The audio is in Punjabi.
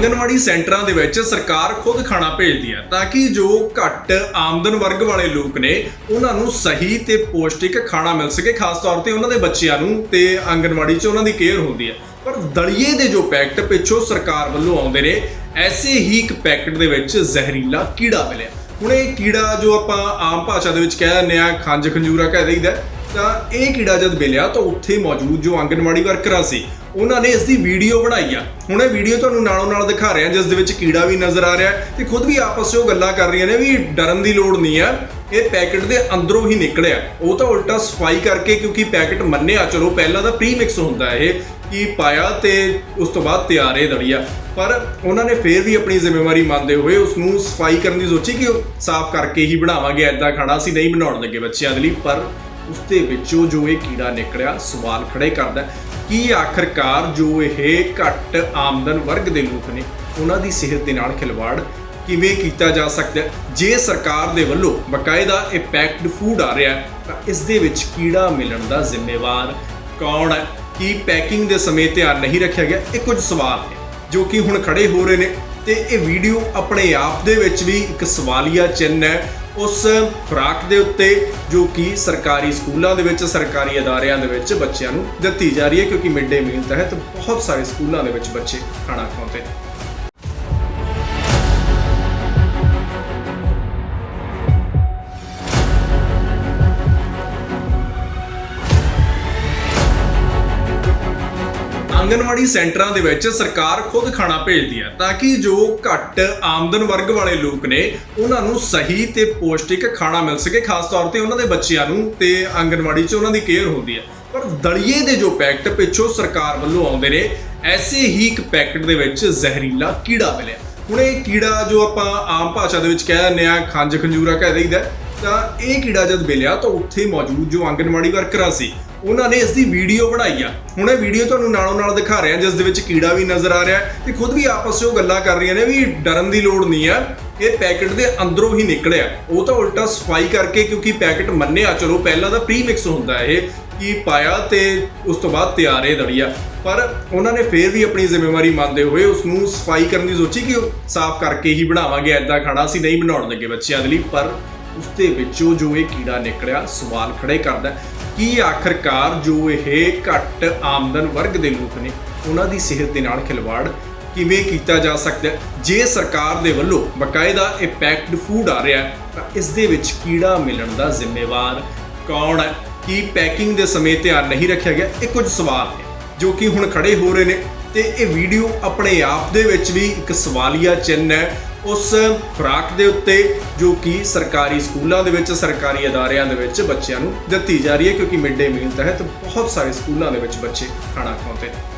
ਆਂਗਨਵਾੜੀ ਸੈਂਟਰਾਂ ਦੇ ਵਿੱਚ ਸਰਕਾਰ ਖੁਦ ਖਾਣਾ ਭੇਜਦੀ ਹੈ ਤਾਂ ਕਿ ਜੋ ਘੱਟ ਆਮਦਨ ਵਰਗ ਵਾਲੇ ਲੋਕ ਨੇ, ਉਹਨਾਂ ਨੂੰ ਸਹੀ ਤੇ ਪੌਸ਼ਟਿਕ ਖਾਣਾ ਮਿਲ ਸਕੇ, ਖਾਸ ਤੌਰ ਤੇ ਉਹਨਾਂ ਦੇ ਬੱਚਿਆਂ ਨੂੰ ਤੇ ਆਂਗਨਵਾੜੀ 'ਚ ਉਹਨਾਂ ਦੀ ਕੇਅਰ ਹੁੰਦੀ ਹੈ। ਪਰ ਦਲੀਏ ਦੇ ਜੋ ਪੈਕਟ ਪਿੱਛੋਂ ਸਰਕਾਰ ਵੱਲੋਂ ਆਉਂਦੇ ਨੇ, ਐਸੇ ਹੀ ਇੱਕ ਪੈਕਟ ਦੇ ਵਿੱਚ ਜ਼ਹਿਰੀਲਾ ਕੀੜਾ ਮਿਲਿਆ। ਹੁਣ ਇਹ ਕੀੜਾ ਜੋ ਆਪਾਂ ਆਮ ਭਾਸ਼ਾ ਦੇ ਵਿੱਚ ਕਹਿ ਦਿੰਦੇ ਆ ਖੰਜ ਖੰਜੂਰਾ ਕਹਿ ਦਈਦਾ ਤਾਂ ਇਹ ਕੀੜਾ ਜਦ ਮਿਲਿਆ ਤਾਂ ਉੱਥੇ ਮੌਜੂਦ ਜੋ ਆਂਗਣਵਾੜੀ ਵਰਕਰਾਂ ਸੀ, ਉਹਨਾਂ ਨੇ ਇਸ ਦੀ ਵੀਡੀਓ ਬਣਾਈ ਆ। ਹੁਣ ਇਹ ਵੀਡੀਓ ਤੁਹਾਨੂੰ ਨਾਲੋਂ ਨਾਲ ਦਿਖਾ ਰਿਹਾ ਜਿਸ ਦੇ ਵਿੱਚ ਕੀੜਾ ਵੀ ਨਜ਼ਰ ਆ ਰਿਹਾ ਤੇ ਖੁਦ ਵੀ ਆਪਸ 'ਚ ਉਹ ਗੱਲਾਂ ਕਰ ਰਹੀਆਂ ਨੇ ਵੀ ਡਰਨ ਦੀ ਲੋੜ ਨਹੀਂ ਆ। ਇਹ ਪੈਕਟ ਦੇ ਅੰਦਰੋਂ ਹੀ ਨਿਕਲਿਆ। ਉਹ ਤਾਂ ਉਲਟਾ ਸਫ਼ਾਈ ਕਰਕੇ ਕਿਉਂਕਿ ਪੈਕਟ ਮੰਨਿਆ, ਚਲੋ ਪਹਿਲਾਂ ਤਾਂ ਪ੍ਰੀ ਮਿਕਸ ਹੁੰਦਾ ਇਹ, ਕੀ ਪਾਇਆ ਤੇ ਉਸ ਤੋਂ ਬਾਅਦ ਤਿਆਰ ਇਹ ਦਲੀਆ। ਪਰ ਉਹਨਾਂ ਨੇ ਫੇਰ ਵੀ ਆਪਣੀ ਜ਼ਿੰਮੇਵਾਰੀ ਮੰਨਦੇ ਹੋਏ ਉਸ ਨੂੰ ਸਫ਼ਾਈ ਕਰਨ ਦੀ ਸੋਚੀ ਕਿ ਉਹ ਸਾਫ਼ ਕਰਕੇ ਹੀ ਬਣਾਵਾਂਗੇ ਐਦਾਂ ਖਾਣਾ ਅਸੀਂ ਨਹੀਂ ਬਣਾਉਣ ਲੱਗੇ ਬੱਚਿਆਂ ਦੇ ਲਈ, ਪਰ ਉਸ ਦੇ ਵਿੱਚੋਂ ਜੋ ਇਹ ਕੀੜਾ ਨਿਕਲਿਆ, ਸਵਾਲ ਖੜੇ ਕਰਦਾ ਕੀ ਕਿ ਆਖਰਕਾਰ ਜੋ ਇਹ ਘੱਟ ਆਮਦਨ ਵਰਗ ਦੇ ਲੋਕ ਨੇ, ਉਹਨਾਂ ਦੀ ਸਿਹਤ ਦੇ ਨਾਲ ਖਿਲਵਾੜ ਕਿਵੇਂ ਕੀਤਾ ਜਾ ਸਕਦਾ ਜੇ ਸਰਕਾਰ ਦੇ ਵੱਲੋਂ ਬਕਾਇਦਾ ਇਹ ਪੈਕਡ ਫੂਡ ਆ ਰਿਹਾ ਤਾਂ ਇਸ ਦੇ ਵਿੱਚ ਕੀੜਾ ਮਿਲਣ ਦਾ ਜ਼ਿੰਮੇਵਾਰ ਕੌਣ ਹੈ? ਕੀ ਪੈਕਿੰਗ ਦੇ ਸਮੇਂ ਧਿਆਨ ਨਹੀਂ ਰੱਖਿਆ ਗਿਆ? ਇਹ ਕੁਝ ਸਵਾਲ ਨੇ, ਜੋ ਕਿ ਹੁਣ ਖੜੇ ਹੋ ਰਹੇ ਨੇ, ਤੇ ਇਹ ਵੀਡੀਓ ਆਪਣੇ ਆਪ ਦੇ ਵਿੱਚ ਵੀ ਇੱਕ ਸਵਾਲੀਆ ਚਿੰਨ੍ਹ ਹੈ। ਉਸ ਖੁਰਾਕ ਦੇ ਉੱਤੇ ਜੋ ਕਿ ਸਰਕਾਰੀ ਸਕੂਲਾਂ ਦੇ ਵਿੱਚ, ਸਰਕਾਰੀ ਅਦਾਰਿਆਂ ਦੇ ਵਿੱਚ ਬੱਚਿਆਂ ਨੂੰ ਦਿੱਤੀ ਜਾ ਰਹੀ ਹੈ, ਕਿਉਂਕਿ ਮਿਡ ਡੇ ਮੀਲ ਤਹਿਤ ਬਹੁਤ ਸਾਰੇ ਸਕੂਲਾਂ ਦੇ ਵਿੱਚ ਬੱਚੇ ਖਾਣਾ ਖਾਂਦੇ ਨੇ। ਆਂਗਨਵਾੜੀ ਸੈਂਟਰਾਂ ਦੇ ਵਿੱਚ ਸਰਕਾਰ ਖੁਦ ਖਾਣਾ ਭੇਜਦੀ ਹੈ ਤਾਂ ਕਿ ਜੋ ਘੱਟ ਆਮਦਨ ਵਰਗ ਵਾਲੇ ਲੋਕ ਨੇ, ਉਹਨਾਂ ਨੂੰ ਸਹੀ ਤੇ ਪੌਸ਼ਟਿਕ ਖਾਣਾ ਮਿਲ ਸਕੇ, ਖਾਸ ਤੌਰ ਤੇ ਉਹਨਾਂ ਦੇ ਬੱਚਿਆਂ ਨੂੰ ਤੇ ਆਂਗਨਵਾੜੀ 'ਚ ਉਹਨਾਂ ਦੀ ਕੇਅਰ ਹੁੰਦੀ ਹੈ। ਪਰ ਦਲੀਏ ਦੇ ਜੋ ਪੈਕਟ ਪਿੱਛੋਂ ਸਰਕਾਰ ਵੱਲੋਂ ਆਉਂਦੇ ਨੇ, ਐਸੇ ਹੀ ਇੱਕ ਪੈਕਟ ਦੇ ਵਿੱਚ ਜ਼ਹਿਰੀਲਾ ਕੀੜਾ ਮਿਲਿਆ। ਹੁਣ ਇਹ ਕੀੜਾ ਜੋ ਆਪਾਂ ਆਮ ਭਾਸ਼ਾ ਦੇ ਵਿੱਚ ਕਹਿ ਦਿੰਦੇ ਆ ਖੰਜ ਖੰਜੂਰਾ ਕਹਿ ਦਈਦਾ ਤਾਂ ਇਹ ਕੀੜਾ ਜਦ ਮਿਲਿਆ ਤਾਂ ਉੱਥੇ ਮੌਜੂਦ ਜੋ ਆਂਗਨਵਾੜੀ ਵਰਕਰਾਂ ਸੀ, ਉਹਨਾਂ ਨੇ ਇਸ ਦੀ ਵੀਡੀਓ ਬਣਾਈ ਆ। ਹੁਣ ਇਹ ਵੀਡੀਓ ਤੁਹਾਨੂੰ ਨਾਲੋਂ ਨਾਲ ਦਿਖਾ ਰਿਹਾ ਜਿਸ ਦੇ ਵਿੱਚ ਕੀੜਾ ਵੀ ਨਜ਼ਰ ਆ ਰਿਹਾ ਤੇ ਖੁਦ ਵੀ ਆਪਸ 'ਚ ਉਹ ਗੱਲਾਂ ਕਰ ਰਹੀਆਂ ਨੇ ਵੀ ਡਰਨ ਦੀ ਲੋੜ ਨਹੀਂ ਆ। ਇਹ ਪੈਕਟ ਦੇ ਅੰਦਰੋਂ ਹੀ ਨਿਕਲਿਆ ਉਹ ਤਾਂ ਉਲਟਾ ਸਫ਼ਾਈ ਕਰਕੇ ਕਿਉਂਕਿ ਪੈਕੇਟ ਮੰਨਿਆ, ਚਲੋ ਪਹਿਲਾਂ ਤਾਂ ਪ੍ਰੀ ਮਿਕਸ ਹੁੰਦਾ ਇਹ, ਕੀ ਪਾਇਆ ਤੇ ਉਸ ਤੋਂ ਬਾਅਦ ਤਿਆਰ ਇਹ ਦਲੀਆ ਪਰ ਉਹਨਾਂ ਨੇ ਫੇਰ ਵੀ ਆਪਣੀ ਜ਼ਿੰਮੇਵਾਰੀ ਮੰਨਦੇ ਹੋਏ ਉਸ ਨੂੰ ਸਫ਼ਾਈ ਕਰਨ ਦੀ ਸੋਚੀ ਕਿ ਉਹ ਸਾਫ਼ ਕਰਕੇ ਹੀ ਬਣਾਵਾਂਗੇ ਐਦਾਂ ਖਾਣਾ ਅਸੀਂ ਨਹੀਂ ਬਣਾਉਣ ਲੱਗੇ ਬੱਚਿਆਂ ਦੇ ਲਈ, ਪਰ ਉਸ ਦੇ ਵਿੱਚੋਂ ਜੋ ਇਹ ਕੀੜਾ ਨਿਕਲਿਆ, ਸਵਾਲ ਖੜੇ ਕਰਦਾ ਕੀ ਕਿ ਆਖਰਕਾਰ ਜੋ ਇਹ ਘੱਟ ਆਮਦਨ ਵਰਗ ਦੇ ਲੋਕ ਨੇ, ਉਹਨਾਂ ਦੀ ਸਿਹਤ ਦੇ ਨਾਲ ਖਿਲਵਾੜ ਕਿਵੇਂ ਕੀਤਾ ਜਾ ਸਕਦਾ ਜੇ ਸਰਕਾਰ ਦੇ ਵੱਲੋਂ ਬਕਾਇਦਾ ਇਹ ਪੈਕਡ ਫੂਡ ਆ ਰਿਹਾ ਤਾਂ ਇਸ ਦੇ ਵਿੱਚ ਕੀੜਾ ਮਿਲਣ ਦਾ ਜ਼ਿੰਮੇਵਾਰ ਕੌਣ ਹੈ? ਕੀ ਪੈਕਿੰਗ ਦੇ ਸਮੇਂ ਧਿਆਨ ਨਹੀਂ ਰੱਖਿਆ ਗਿਆ? ਇਹ ਕੁਝ ਸਵਾਲ ਹੈ ਜੋ ਕਿ ਹੁਣ ਖੜੇ ਹੋ ਰਹੇ ਨੇ, ਤੇ ਇਹ ਵੀਡੀਓ ਆਪਣੇ ਆਪ ਦੇ ਵਿੱਚ ਵੀ ਇੱਕ ਸਵਾਲੀਆ ਚਿੰਨ੍ਹ ਹੈ। ਉਸ ਖੁਰਾਕ ਦੇ ਉੱਤੇ ਜੋ ਕਿ ਸਰਕਾਰੀ ਸਕੂਲਾਂ ਦੇ ਵਿੱਚ, ਸਰਕਾਰੀ ਅਦਾਰਿਆਂ ਦੇ ਵਿੱਚ ਬੱਚਿਆਂ ਨੂੰ ਦਿੱਤੀ ਜਾ ਰਹੀ ਹੈ, ਕਿਉਂਕਿ ਮਿਡ ਡੇ ਮੀਲ ਤਹਿਤ ਬਹੁਤ ਸਾਰੇ ਸਕੂਲਾਂ ਦੇ ਵਿੱਚ ਬੱਚੇ ਖਾਣਾ ਖਾਂਦੇ ਨੇ।